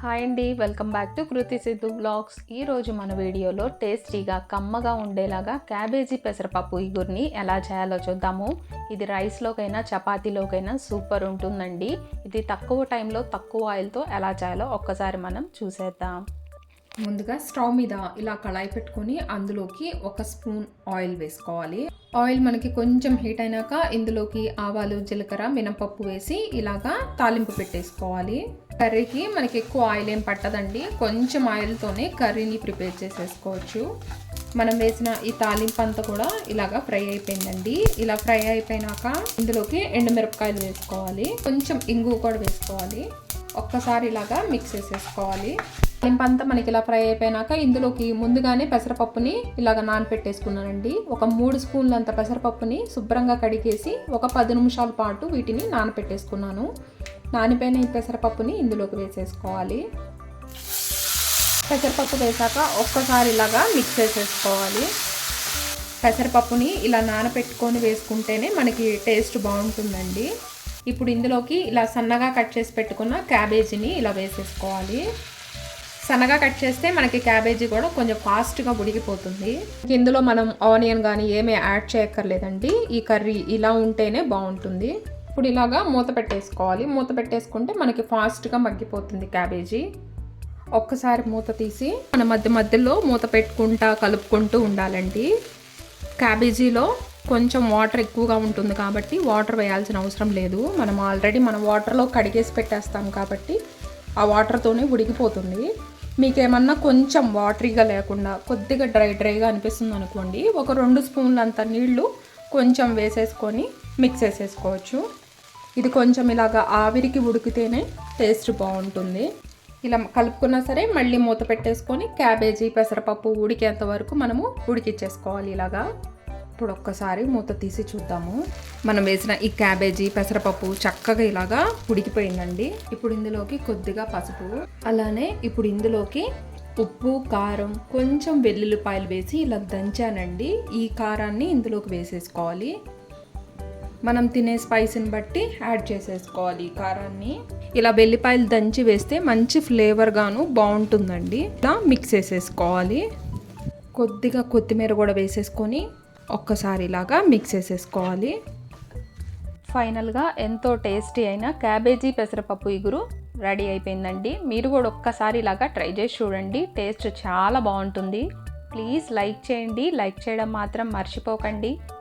Hi అండి welcome back to Kriti Siddhu blogs. ఈరోజు మన వీడియోలో టేస్టీగా కమ్మగా ఉండేలాగా క్యాబేజీ పెసరపప్పు ఇగురిని ఎలా చేయాలో చూద్దాము. ఇది రైస్లోకైనా చపాతీలోకైనా సూపర్ ఉంటుందండి. ఇది తక్కువ టైంలో తక్కువ ఆయిల్తో ఎలా చేయాలో ఒక్కసారి మనం చూసేద్దాం. ముందుగా స్టవ్ మీద ఇలా కళాయి పెట్టుకొని అందులోకి ఒక స్పూన్ ఆయిల్ వేసుకోవాలి. ఆయిల్ మనకి కొంచెం హీట్ అయినాక ఇందులోకి ఆవాలు జీలకర్ర మినపప్పు వేసి ఇలాగా తాలింపు పెట్టేసుకోవాలి. కర్రీకి మనకి ఎక్కువ ఆయిల్ ఏం పట్టదండి. కొంచెం ఆయిల్తోనే కర్రీని ప్రిపేర్ చేసేసుకోవచ్చు. మనం వేసిన ఈ తాలింపు అంతా కూడా ఇలాగా ఫ్రై అయిపోయిందండి. ఇలా ఫ్రై అయిపోయినాక ఇందులోకి ఎండుమిరపకాయలు వేసుకోవాలి. కొంచెం ఇంగు కూడా వేసుకోవాలి. ఒక్కసారి ఇలాగా మిక్స్ చేసేసుకోవాలి. తాలింపు అంతా మనకి ఇలా ఫ్రై అయిపోయినాక ఇందులోకి ముందుగానే పెసరపప్పుని ఇలాగ నానపెట్టేసుకున్నానండి. ఒక మూడు స్పూన్లంత పెసరపప్పుని శుభ్రంగా కడిగేసి ఒక పది నిమిషాల పాటు వీటిని నానపెట్టేసుకున్నాను. నానిపోయిన ఈ పెసరపప్పుని ఇందులోకి వేసేసుకోవాలి. పెసరపప్పు వేసాక ఒక్కసారి ఇలాగా మిక్స్ చేసేసుకోవాలి. పెసరపప్పుని ఇలా నానపెట్టుకొని వేసుకుంటేనే మనకి టేస్ట్ బాగుంటుందండి. ఇప్పుడు ఇందులోకి ఇలా సన్నగా కట్ చేసి పెట్టుకున్న క్యాబేజీని ఇలా వేసేసుకోవాలి. సన్నగా కట్ చేస్తే మనకి క్యాబేజీ కూడా కొంచెం ఫాస్ట్గా ఉడికిపోతుంది. ఇందులో మనం ఆనియన్ కానీ ఏమీ యాడ్ చేయక్కర్లేదండి. ఈ కర్రీ ఇలా ఉంటేనే బాగుంటుంది. ఇప్పుడు ఇలాగా మూత పెట్టేసుకోవాలి. మూత పెట్టేసుకుంటే మనకి ఫాస్ట్గా మగ్గిపోతుంది క్యాబేజీ. ఒక్కసారి మూత తీసి మన మధ్య మధ్యలో మూత పెట్టుకుంటా కలుపుకుంటూ ఉండాలండి. క్యాబేజీలో కొంచెం వాటర్ ఎక్కువగా ఉంటుంది కాబట్టి వాటర్ వేయాల్సిన అవసరం లేదు. మనం ఆల్రెడీ మనం వాటర్లో కడిగేసి పెట్టేస్తాం కాబట్టి ఆ వాటర్తోనే ఉడికిపోతుంది. మీకేమన్నా కొంచెం వాటరీగా లేకుండా కొద్దిగా డ్రై డ్రైగా అనిపిస్తుంది అనుకోండి. ఒక రెండు స్పూన్లు అంత నీళ్ళు కొంచెం వేసేసుకొని మిక్స్ చేసేసుకోవచ్చు. ఇది కొంచెం ఇలాగా ఆవిరికి ఉడికితేనే టేస్ట్ బాగుంటుంది. ఇలా కలుపుకున్నా సరే మళ్ళీ మూత పెట్టేసుకొని క్యాబేజీ పెసరపప్పు ఉడికేంత వరకు మనము ఉడికిచ్చేసుకోవాలి ఇలాగా. ఇప్పుడు ఒక్కసారి మూత తీసి చూద్దాము. మనం వేసిన ఈ క్యాబేజీ పెసరపప్పు చక్కగా ఇలాగా ఉడికిపోయిందండి. ఇప్పుడు ఇందులోకి కొద్దిగా పసుపు అలానే ఇప్పుడు ఇందులోకి ఉప్పు కారం కొంచెం వెల్లుల్లిపాయలు వేసి ఇలా దంచానండి. ఈ కారాన్ని ఇందులోకి వేసేసుకోవాలి. మనం తినే స్పైసీని బట్టి యాడ్ చేసేసుకోవాలి. ఈ కారాన్ని ఇలా వెల్లిపాయలు దంచి వేస్తే మంచి ఫ్లేవర్గాను బాగుంటుందండి. ఇలా మిక్స్ చేసేసుకోవాలి. కొద్దిగా కొత్తిమీర కూడా వేసేసుకొని ఒక్కసారి ఇలాగా మిక్స్ చేసేసుకోవాలి. ఫైనల్గా ఎంతో టేస్టీ అయిన క్యాబేజీ పెసరపప్పు ఇగురు రెడీ అయిపోయిందండి. మీరు కూడా ఒక్కసారి ఇలాగా ట్రై చేసి చూడండి. టేస్ట్ చాలా బాగుంటుంది. ప్లీజ్ లైక్ చేయండి. లైక్ చేయడం మాత్రం మర్చిపోకండి.